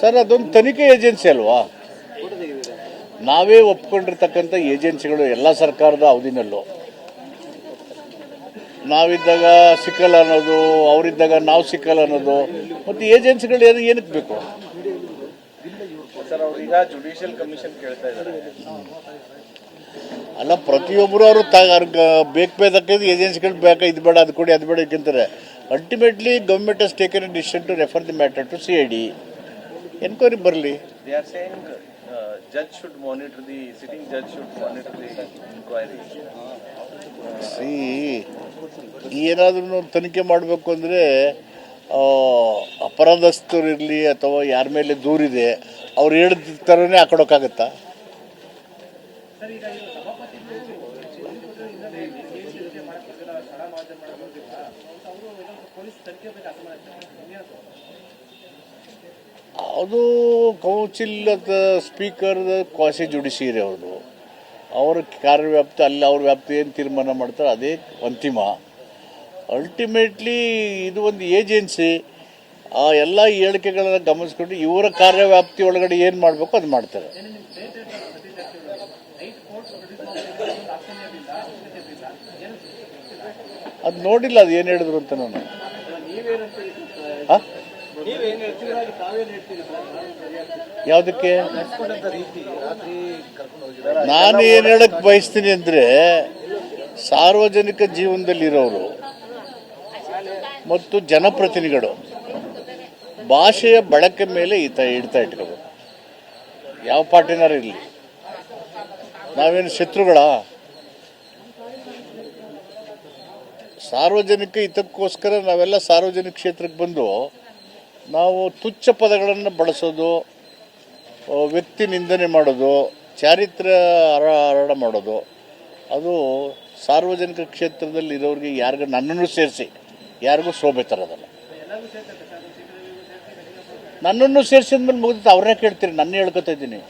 Sir, ಅದೊಂದು ತನಿಖೆ agency ಅಲ್ವಾ? ನಾವೇ ಒಪ್ಕೊಂಡಿರ್ತಕ್ಕಂಥ ಏಜೆನ್ಸಿಗಳು ಎಲ್ಲ ಸರ್ಕಾರದ ಅವಧಿನಲ್ಲೂ. ನಾವಿದ್ದಾಗ ಸಿಕ್ಕಲ್ಲ ಅನ್ನೋದು, ಅವರಿದ್ದಾಗ ನಾವು ಸಿಕ್ಕಲ್ಲ ಅನ್ನೋದು, ಮತ್ತು ಏಜೆನ್ಸಿಗಳು ಏನು ಏನಕ್ಕೆ ಬೇಕು? ಜುಡಿಷಿಯಲ್ ಕಮಿಷನ್ ಕೇಳ್ತಾ ಇದ್ದಾರೆ. ಅಲ್ಲ ಪ್ರತಿಯೊಬ್ಬರು ಅವರು ತ ಬೇಕು ಬೇಕಂತ ಏಜೆನ್ಸಿಗಳು ಬೇಕಾ ಇದು ಬೇಡ ಅದು ಕೊಡಿ ಅದು ಬೇಡ ಇಕ್ಕಿಂತಾರೆ ultimately government has taken a decision to refer the matter to C I D enquiry ಬರಲಿ. ಸಿ ಏನಾದ್ರೂ ತನಿಖೆ ಮಾಡಬೇಕು ಅಂದರೆ ಅಪರಾಧಸ್ಥರು ಇರಲಿ ಅಥವಾ ಯಾರ ಮೇಲೆ ದೂರಿದೆ ಅವ್ರು ಹೇಳಿದ ಥರನೇ ಹಾಕೊಡೋಕ್ಕಾಗತ್ತಾ ಅದು ಕೌನ್ಸಿಲ್ ಸ್ಪೀಕರ್ ಕ್ವಾಸಿ ಜುಡಿಷಿಯರಿ ಅವರು ಅವರ ಕಾರ್ಯವ್ಯಾಪ್ತಿ, ಅಲ್ಲಿ ಅವ್ರ ವ್ಯಾಪ್ತಿ ಏನು ತೀರ್ಮಾನ ಮಾಡ್ತಾರೆ ಅದೇ ಅಂತಿಮ. ಅಲ್ಟಿಮೇಟ್ಲಿ ಇದು ಒಂದು ಏಜೆನ್ಸಿ. ಆ ಎಲ್ಲ ಹೇಳಿಕೆಗಳನ್ನ ಗಮನಿಸ್ಕೊಂಡು ಇವರ ಕಾರ್ಯವ್ಯಾಪ್ತಿ ಒಳಗಡೆ ಏನು ಮಾಡಬೇಕು ಅದು ಮಾಡ್ತಾರೆ. ಅದು ನೋಡಿಲ್ಲ, ಅದು ಏನು ಹೇಳಿದ್ರು ಅಂತ ನಾನು? ಯಾವುದಕ್ಕೆ? ನಾನು ಏನು ಹೇಳಕ್ ಬಯಸ್ತೀನಿ ಅಂದರೆ, ಸಾರ್ವಜನಿಕ ಜೀವನದಲ್ಲಿರೋರು ಮತ್ತು ಜನಪ್ರತಿನಿಧಿಗಳು ಭಾಷೆಯ ಬಳಕೆ ಮೇಲೆ ಈತ ಇಡ್ತಾ ಇಟ್ಕೋಬೇಕು ಯಾವ ಪಾರ್ಟಿನಾರು ಇರಲಿ. ನಾವೇನು ಶತ್ರುಗಳ? ಸಾರ್ವಜನಿಕ ಹಿತಕ್ಕೋಸ್ಕರ ನಾವೆಲ್ಲ ಸಾರ್ವಜನಿಕ ಕ್ಷೇತ್ರಕ್ಕೆ ಬಂದು ನಾವು ತುಚ್ಛ ಪದಗಳನ್ನು ಬಳಸೋದು ವ್ಯಕ್ತಿ ನಿಂದನೆ ಮಾಡೋದು ಚಾರಿತ್ರ್ಯ ಹರ ಹರಡ ಮಾಡೋದು, ಅದು ಸಾರ್ವಜನಿಕ ಕ್ಷೇತ್ರದಲ್ಲಿ ಇರೋರಿಗೆ ಯಾರಿಗೂ ನನ್ನನ್ನು ಸೇರಿಸಿ, ಯಾರಿಗೂ ಶೋಭೆ ತರೋದಲ್ಲ. ನನ್ನನ್ನು ಸೇರಿಸಿದ ಮೇಲೆ ಮುಗಿದು ಅವ್ರನ್ನೇ ಕೇಳ್ತೀರಿ ನನ್ನ ಹೇಳ್ಕೊತಾ ಇದ್ದೀನಿ.